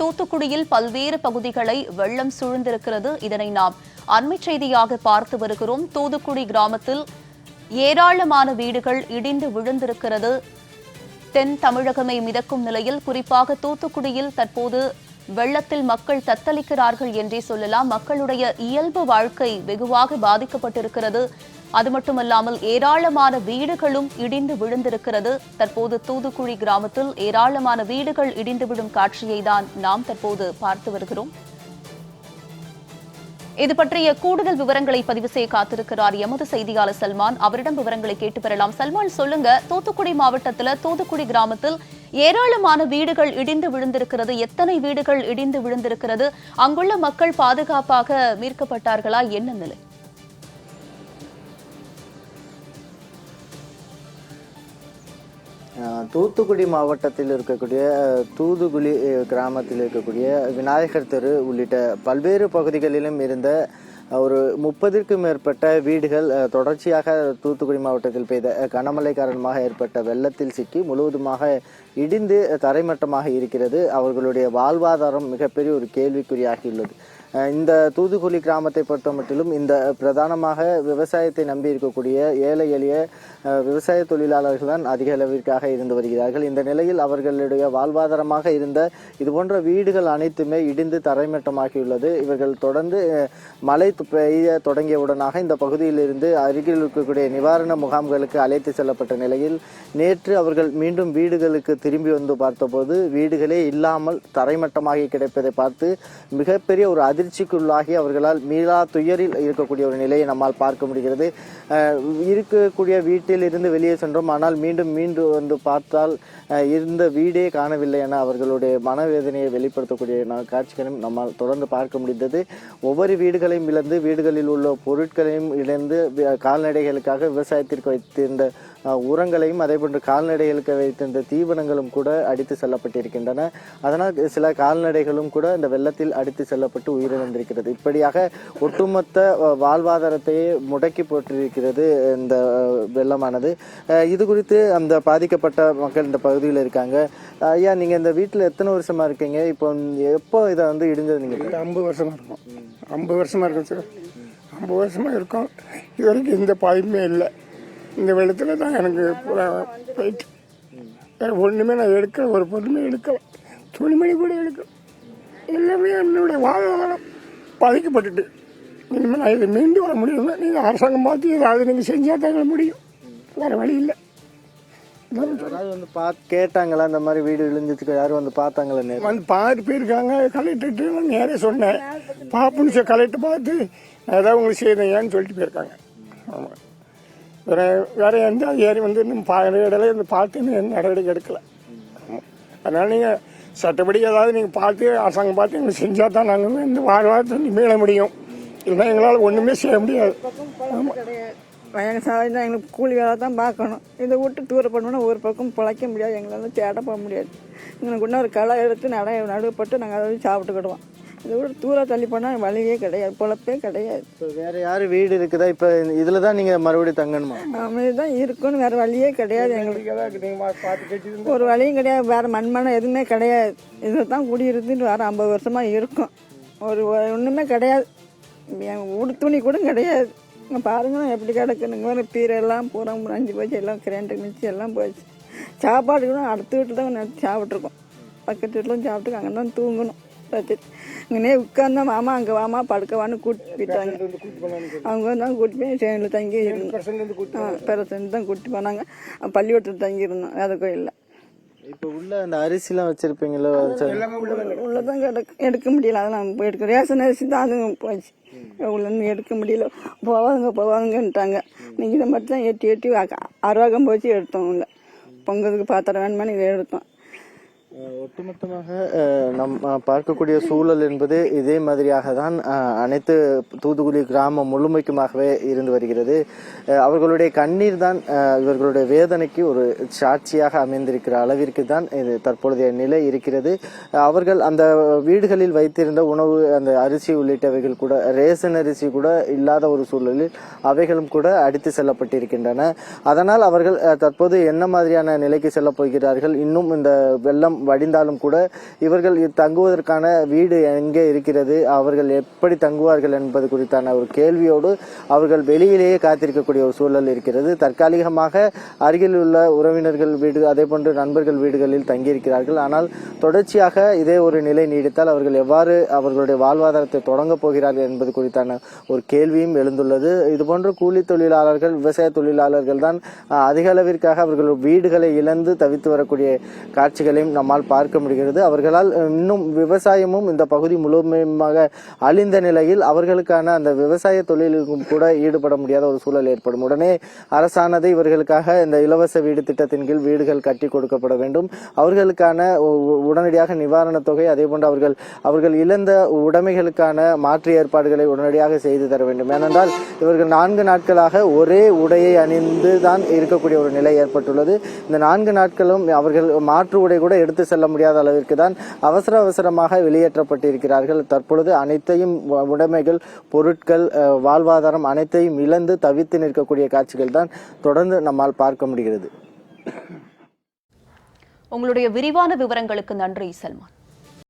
தூத்துக்குடியில் பல்வேறு பகுதிகளை வெள்ளம் சூழ்ந்திருக்கிறது. இதனை நாம் அண்மை செய்தியாக பார்த்து வருகிறோம். தூத்துக்குடி கிராமத்தில் ஏராளமான வீடுகள் இடிந்து விழுந்திருக்கிறது. தென் தமிழகமே மிதக்கும் நிலையில் குறிப்பாக தூத்துக்குடியில் தற்போது வெள்ளத்தில் மக்கள் தத்தளிக்கிறார்கள் என்றே சொல்லலாம். மக்களுடைய இயல்பு வாழ்க்கை வெகுவாக பாதிக்கப்பட்டிருக்கிறது. அது மட்டுமல்லாமல் ஏராளமான வீடுகளும் இடிந்து விழுந்திருக்கிறது. தற்போது தூத்துக்குடி கிராமத்தில் ஏராளமான வீடுகள் இடிந்து விழும் காட்சியை தான் நாம் தற்போது பார்த்து வருகிறோம். இது பற்றிய கூடுதல் விவரங்களை பதிவு செய்ய காத்திருக்கிறார் எமது செய்தியாளர் சல்மான். அவரிடம் விவரங்களை கேட்டு பெறலாம். சல்மான் சொல்லுங்க. தூத்துக்குடி மாவட்டத்தில் தூத்துக்குடி கிராமத்தில் ஏராளமான வீடுகள் இடிந்து விழுந்திருக்கிறது. எத்தனை வீடுகள் இடிந்து விழுந்திருக்கிறது? அங்குள்ள மக்கள் பாதுகாப்பாக மீட்கப்பட்டார்களா? என்ன நிலை? தூத்துக்குடி மாவட்டத்தில் இருக்கக்கூடிய தூதுகுழி கிராமத்தில் இருக்கக்கூடிய விநாயகர் தெரு உள்ளிட்ட பல்வேறு பகுதிகளிலும் இருந்த ஒரு முப்பதிற்கும் மேற்பட்ட வீடுகள் தொடர்ச்சியாக தூத்துக்குடி மாவட்டத்தில் பெய்த கனமழை காரணமாக ஏற்பட்ட வெள்ளத்தில் சிக்கி முழுவதுமாக இடிந்து தரைமட்டமாக இருக்கிறது. அவர்களுடைய வாழ்வாதாரம் மிகப்பெரிய ஒரு கேள்விக்குறியாகியுள்ளது. இந்த தூதுக்குடி கிராமத்தை பொறுத்த மட்டிலும் இந்த பிரதானமாக விவசாயத்தை நம்பி இருக்கக்கூடிய ஏழை எளிய விவசாய தொழிலாளர்கள் தான் அதிக அளவிற்காக இருந்து வருகிறார்கள். இந்த நிலையில் அவர்களுடைய வாழ்வாதாரமாக இருந்த இது போன்ற வீடுகள் அனைத்துமே இடிந்து தரைமட்டமாகியுள்ளது. இவர்கள் தொடர்ந்து மழை பெய்ய தொடங்கியவுடனாக இந்த பகுதியிலிருந்து அருகில் இருக்கக்கூடிய நிவாரண முகாம்களுக்கு அழைத்து செல்லப்பட்ட நிலையில் நேற்று அவர்கள் மீண்டும் வீடுகளுக்கு திரும்பி வந்து பார்த்தபோது வீடுகளே இல்லாமல் தரைமட்டமாகி கிடைப்பதை பார்த்து மிகப்பெரிய ஒரு அதிர்ச்சிக்குள்ளாகி அவர்களால் மீளா துயரில் இருக்கக்கூடிய ஒரு நிலையை நம்மால் பார்க்க முடிகிறது. இருக்கக்கூடிய வீட்டில் இருந்து வெளியே சென்றோம். ஆனால் மீண்டும் மீண்டும் வந்து பார்த்தால் இருந்த வீடே காணவில்லை என அவர்களுடைய மனவேதனையை வெளிப்படுத்தக்கூடிய காட்சிகளையும் நம்மால் தொடர்ந்து பார்க்க முடிந்தது. ஒவ்வொரு வீடுகளையும் இழந்து வீடுகளில் உள்ள பொருட்களையும் இழந்து கால்நடைகளுக்காக விவசாயத்திற்கு வைத்திருந்த உரங்களையும் அதே போன்று கால்நடைகளுக்கு வைத்திருந்த தீவனங்களும் கூட அடித்து செல்லப்பட்டிருக்கின்றன. அதனால் சில கால்நடைகளும் கூட இந்த வெள்ளத்தில் அடித்து செல்லப்பட்டு உயிரிழந்திருக்கிறது. இப்படியாக ஒட்டுமொத்த வாழ்வாதாரத்தையே முடக்கி போட்டிருக்கிறது இந்த வெள்ளமானது. இது குறித்து அந்த பாதிக்கப்பட்ட மக்கள் இந்த பகுதியில் இருக்காங்க. ஐயா நீங்க இந்த வீட்டில் எத்தனை வருஷமா இருக்கீங்க? இப்போ எப்போ இதை வந்து இடிஞ்சது நீங்க? ஐம்பது வருஷமா இருக்கும். ஐம்பது வருஷமா இருக்கும் சார். ஐம்பது வருஷமா இருக்கும். இது வரைக்கும் எந்த பாதிப்புமே இல்லை. இந்த வெள்ளத்தில் தான் எனக்கு பூரா போயிட்டு. வேற ஒன்றுமே நான் எடுக்கல ஒரு பொருளுமே எடுக்கல. துணிமணி கூட எடுக்கல. எல்லாமே என்னுடைய வாழ்வாதாரம் பாதிக்கப்பட்டுட்டு. இனிமேல் நான் இதை மீண்டு வர முடியும் நீங்கள் அரசாங்கம் பார்த்து ஏதாவது நீங்கள் செஞ்சால் தான் முடியும். வேறு வழி இல்லை. யாராவது வந்து பார்த்து கேட்டாங்களா இந்த மாதிரி வீடு விழுந்துச்சு யாரும் வந்து பார்த்தாங்களா நேர்ல? வந்து பார்த்து போயிருக்காங்க. கலெக்டர்கிட்ட நான் நேரே சொன்னேன். பாப்புன்னு சொல்லி கலெக்டர் பார்த்து ஏதாவது உங்களுக்கு செய்தேன்னு சொல்லிட்டு போயிருக்காங்க. ஆமாம் வேற வேறு எந்த அதிகாரி வந்து இன்னும் பா இடையில இந்த பார்த்து இன்னும் நடவடிக்கை எடுக்கல. அதனால் அதனால நீங்கள் சட்டப்படி ஏதாவது நீங்கள் பார்த்து அரசாங்கம் பார்த்து எங்களுக்கு செஞ்சால் தான் நாங்கள் இந்த இந்த வாழ்வாதாரத்தை மீள முடியும். இல்லைன்னா எங்களால் ஒன்றுமே செய்ய முடியாது. ஆமாம் எங்கள் சாதி தான் எங்களுக்கு கூலி வேலை தான் பார்க்கணும். இதை விட்டு தூர பண்ணோன்னா ஒரு பக்கம் பிழைக்க முடியாது எங்களால் தேட போக முடியாது. எங்களுக்கு இன்னும் ஒரு களை எடுத்து நட நடுவுப்பட்டு நாங்கள் அதை சாப்பிட்டுக்கிடுவோம். இதை விட தூர தள்ளி போனால் வழியே கிடையாது பொழப்பே கிடையாது. இப்போ வேற யாரு வீடு இருக்குதா? இப்போ இதுல தான் நீங்க மறுபடியும் தங்கணுமா? அமைதி தான் இருக்கணும் வேறு வழியே கிடையாது எங்களுக்கு. நீங்கள் ஒரு வழியும் கிடையாது வேறு மண்மனை எதுவுமே கிடையாது. இதில் தான் குடியிருந்துட்டு வேறு ஐம்பது வருஷமாக இருக்கும். ஒரு ஒ- ஒண்ணுமே கிடையாது. என் உடு துணி கூட கிடையாது. இங்கே பாருங்க எப்படி கிடக்குனுங்க வேறு பீரெல்லாம் பூரா அஞ்சு போச்சு எல்லாம் கிரைண்டர் மிச்சி எல்லாம் போச்சு. சாப்பாடு கூட அடுத்த வீட்டில் தான் சாப்பிட்ருக்கோம் பக்கத்து வீட்டிலும் சாப்பிட்டு அங்கே தான் தூங்கணும். வச்சுட்டு இங்கனே உட்காந்தா மாமா அங்கே வாமா படுக்கவான்னு கூட்டிட்டு போயிட்டாங்க அவங்க தான் கூட்டி போய் சேனில் தங்கி இருந்தோம். பெருசன் தான் கூட்டி போனாங்க. பள்ளிக்கூடத்தில் தங்கி இருந்தோம். வேத கோயிலில் இப்போ உள்ள அந்த அரிசிலாம் வச்சிருப்பீங்களோ. உள்ளதான் கிடக்கு. எடுக்க முடியல. அதெல்லாம் போய் எடுக்க ரேஷன் அரிசி தான் அதுவும் போச்சு. உள்ளேருந்து எடுக்க முடியல. போவாதுங்க போவாதுங்கன்ட்டாங்க நீங்கள் இதை மட்டும் தான் எட்டி எட்டி அறுவாகம் போச்சு எடுத்தோம் உள்ள. பொங்கலுக்கு பாத்திரம் வேணுமான்னு இதை எடுத்தோம். ஒட்டுமொத்தமாக நம் பார்க்கக்கூடிய சூழல் என்பது இதே மாதிரியாக தான் அனைத்து தூத்துக்குடி கிராமம் முழுமைக்குமாகவே இருந்து வருகிறது. அவர்களுடைய கண்ணீர் தான் இவர்களுடைய வேதனைக்கு ஒரு சாட்சியாக அமைந்திருக்கிற அளவிற்கு தான் இது தற்பொழுதைய நிலை இருக்கிறது. அவர்கள் அந்த வீடுகளில் வைத்திருந்த உணவு அந்த அரிசி உள்ளிட்டவைகள் கூட ரேஷன் அரிசி கூட இல்லாத ஒரு சூழலில் அவைகளும் கூட அடித்து செல்லப்பட்டிருக்கின்றன. அதனால் அவர்கள் தற்போது என்ன மாதிரியான நிலைக்கு செல்லப் போகிறார்கள்? இன்னும் இந்த வெள்ளம் வடிந்தாலும் கூட இவர்கள் தங்குவதற்கான வீடு எங்கே இருக்கிறது? அவர்கள் எப்படி தங்குவார்கள் என்பது குறித்தான ஒரு கேள்வியோடு அவர்கள் வெளியிலேயே காத்திருக்கக்கூடிய ஒரு சூழல் இருக்கிறது. தற்காலிகமாக அருகில் உள்ள உறவினர்கள் வீடு அதே போன்று நண்பர்கள் வீடுகளில் தங்கியிருக்கிறார்கள். ஆனால் தொடர்ச்சியாக இதே ஒரு நிலை நீடித்தால் அவர்கள் எவ்வாறு அவர்களுடைய வாழ்வாதாரத்தை தொடங்கப் போகிறார்கள் என்பது குறித்தான ஒரு கேள்வியும் எழுந்துள்ளது. இதுபோன்று கூலி தொழிலாளர்கள் விவசாய தொழிலாளர்கள் தான் அதிக அளவிற்காக அவர்கள் வீடுகளை இழந்து தவித்து வரக்கூடிய காட்சிகளையும் நம்மால் பார்க்க முடிகிறது. அவர்களால் இன்னும் விவசாயமும் இந்த பகுதி முழுமையாக அழிந்த நிலையில் அவர்களுக்கான அந்த விவசாய தொழிலுக்கும் கூட ஈடுபட முடியாத ஒரு சூழல் ஏற்படும். உடனே அரசானது இவர்களுக்காக இந்த இலவச வீடு திட்டத்தின் கீழ் வீடுகள் கட்டி கொடுக்கப்பட வேண்டும். அவர்களுக்கான உ- உடனடியாக நிவாரணத் தொகை அதேபோன்று அவர்கள் அவர்கள் இழந்த உடைமைகளுக்கான மாற்று ஏற்பாடுகளை உடனடியாக செய்து தர வேண்டும். ஏனென்றால் இவர்கள் நான்கு நாட்களாக ஒரே உடையை அணிந்து தான் இருக்கக்கூடிய ஒரு நிலை ஏற்பட்டுள்ளது. இந்த நான்கு நாட்களும் அவர்கள் மாற்று உடை கூட எடுத்து செல்ல முடியாத அளவிற்கு தான் அவசர அவசரமாக வெளியேற்றப்பட்டிருக்கிறார்கள். தற்பொழுது அனைத்தையும் உடைமைகள் பொருட்கள் வாழ்வாதாரம் அனைத்தையும் இழந்து தவித்து நிற்கக்கூடிய காட்சிகள் தான் தொடர்ந்து நம்மால் பார்க்க முடிகிறது. உங்களுடைய விரிவான விவரங்களுக்கு நன்றி சல்மான்.